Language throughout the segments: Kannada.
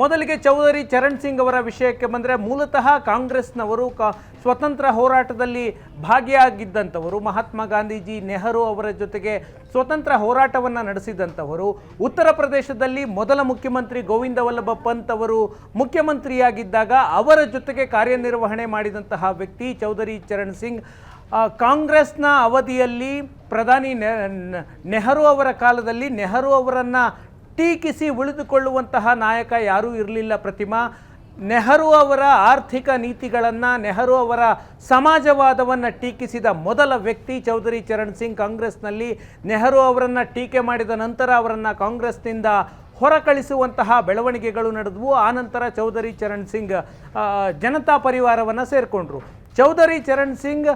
ಮೊದಲಿಗೆ ಚೌಧರಿ ಚರಣ್ ಸಿಂಗ್ ಅವರ ವಿಷಯಕ್ಕೆ ಬಂದರೆ ಮೂಲತಃ ಕಾಂಗ್ರೆಸ್ನವರು ಕ ಸ್ವತಂತ್ರ ಹೋರಾಟದಲ್ಲಿ ಭಾಗಿಯಾಗಿದ್ದಂಥವರು, ಮಹಾತ್ಮ ಗಾಂಧೀಜಿ, ನೆಹರು ಅವರ ಜೊತೆಗೆ ಸ್ವತಂತ್ರ ಹೋರಾಟವನ್ನು ನಡೆಸಿದಂಥವರು, ಉತ್ತರ ಪ್ರದೇಶದಲ್ಲಿ ಮೊದಲ ಮುಖ್ಯಮಂತ್ರಿ ಗೋವಿಂದ ವಲ್ಲಭ ಪಂತ್ ಅವರು ಮುಖ್ಯಮಂತ್ರಿಯಾಗಿದ್ದಾಗ ಅವರ ಜೊತೆಗೆ ಕಾರ್ಯನಿರ್ವಹಣೆ ಮಾಡಿದಂತಹ ವ್ಯಕ್ತಿ ಚೌಧರಿ ಚರಣ್ ಸಿಂಗ್. ಕಾಂಗ್ರೆಸ್ನ ಅವಧಿಯಲ್ಲಿ ಪ್ರಧಾನಿ ನೆಹರು ಅವರ ಕಾಲದಲ್ಲಿ ನೆಹರು ಅವರನ್ನು ಟೀಕಿಸಿ ಉಳಿದುಕೊಳ್ಳುವಂತಹ ನಾಯಕ ಯಾರೂ ಇರಲಿಲ್ಲ ಪ್ರತಿಮಾ. ನೆಹರು ಅವರ ಆರ್ಥಿಕ ನೀತಿಗಳನ್ನು, ನೆಹರು ಅವರ ಸಮಾಜವಾದವನ್ನು ಟೀಕಿಸಿದ ಮೊದಲ ವ್ಯಕ್ತಿ ಚೌಧರಿ ಚರಣ್ ಸಿಂಗ್ ಕಾಂಗ್ರೆಸ್ನಲ್ಲಿ. ನೆಹರು ಅವರನ್ನು ಟೀಕೆ ಮಾಡಿದ ನಂತರ ಅವರನ್ನು ಕಾಂಗ್ರೆಸ್ನಿಂದ ಹೊರಕಳಿಸುವಂತಹ ಬೆಳವಣಿಗೆಗಳು ನಡೆದವು. ಆನಂತರ ಚೌಧರಿ ಚರಣ್ ಸಿಂಗ್ ಜನತಾ ಪರಿವಾರವನ್ನು ಸೇರಿಕೊಂಡ್ರು. ಚೌಧರಿ ಚರಣ್ ಸಿಂಗ್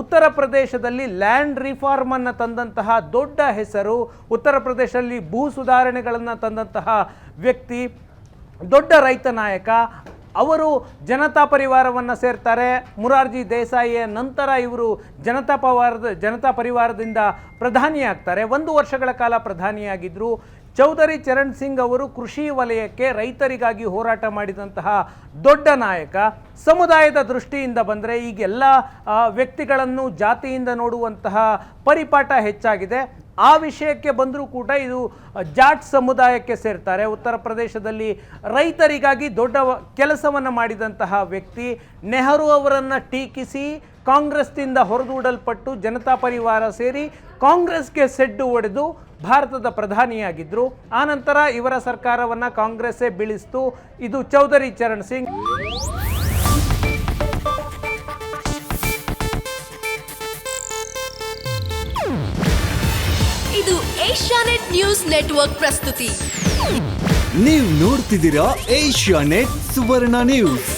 ಉತ್ತರ ಪ್ರದೇಶದಲ್ಲಿ ಲ್ಯಾಂಡ್ ರಿಫಾರ್ಮ್ ಅನ್ನು ತಂದಂತಹ ದೊಡ್ಡ ಹೆಸರು, ಉತ್ತರ ಪ್ರದೇಶದಲ್ಲಿ ಭೂ ಸುಧಾರಣೆಗಳನ್ನು ತಂದಂತಹ ವ್ಯಕ್ತಿ, ದೊಡ್ಡ ರೈತ ನಾಯಕ. ಅವರು ಜನತಾ ಪರಿವಾರವನ್ನು ಸೇರ್ತಾರೆ. ಮುರಾರ್ಜಿ ದೇಸಾಯಿಯ ನಂತರ ಇವರು ಜನತಾ ಪವಾರದ, ಜನತಾ ಪರಿವಾರದಿಂದ ಪ್ರಧಾನಿಯಾಗ್ತಾರೆ. ಒಂದು ವರ್ಷಗಳ ಕಾಲ ಪ್ರಧಾನಿಯಾಗಿದ್ದರು ಚೌಧರಿ ಚರಣ್ ಸಿಂಗ್ ಅವರು ಕೃಷಿ ವಲಯಕ್ಕೆ ರೈತರಿಗಾಗಿ ಹೋರಾಟ ಮಾಡಿದಂತಹ ದೊಡ್ಡ ನಾಯಕ. ಸಮುದಾಯದ ದೃಷ್ಟಿಯಿಂದ ಬಂದರೆ ಈಗೆಲ್ಲ ವ್ಯಕ್ತಿಗಳನ್ನು ಜಾತಿಯಿಂದ ನೋಡುವಂತಹ ಪರಿಪಾಠ ಹೆಚ್ಚಾಗಿದೆ. ಆ ವಿಷಯಕ್ಕೆ ಬಂದರೂ ಕೂಡ ಇದು ಜಾಟ್ ಸಮುದಾಯಕ್ಕೆ ಸೇರ್ತಾರೆ. ಉತ್ತರ ಪ್ರದೇಶದಲ್ಲಿ ರೈತರಿಗಾಗಿ ದೊಡ್ಡ ಕೆಲಸವನ್ನು ಮಾಡಿದಂತಹ ವ್ಯಕ್ತಿ ನೆಹರು ಅವರನ್ನು ಟೀಕಿಸಿ ಕಾಂಗ್ರೆಸ್ನಿಂದ ಹೊರದೂಡಲ್ಪಟ್ಟು ಜನತಾ ಪರಿವಾರ ಸೇರಿ ಕಾಂಗ್ರೆಸ್ಗೆ ಸೆಡ್ಡು ಹೊಡೆದು ಭಾರತದ ಪ್ರಧಾನಿಯಾಗಿದ್ದರು ಆನಂತರ ಇವರ ಸರ್ಕಾರವನ್ನು ಕಾಂಗ್ರೆಸ್ಸೇ ಬೀಳಿಸ್ತು. ಇದು ಚೌಧರಿ ಚರಣ್ ಸಿಂಗ್. ಇದು ಏಷ್ಯಾನೆಟ್ ನ್ಯೂಸ್ ನೆಟ್ವರ್ಕ್ ಪ್ರಸ್ತುತಿ. ನೀವು ನೋಡ್ತಿದ್ದೀರಾ ಏಷ್ಯಾನೆಟ್ ಸುವರ್ಣ ನ್ಯೂಸ್.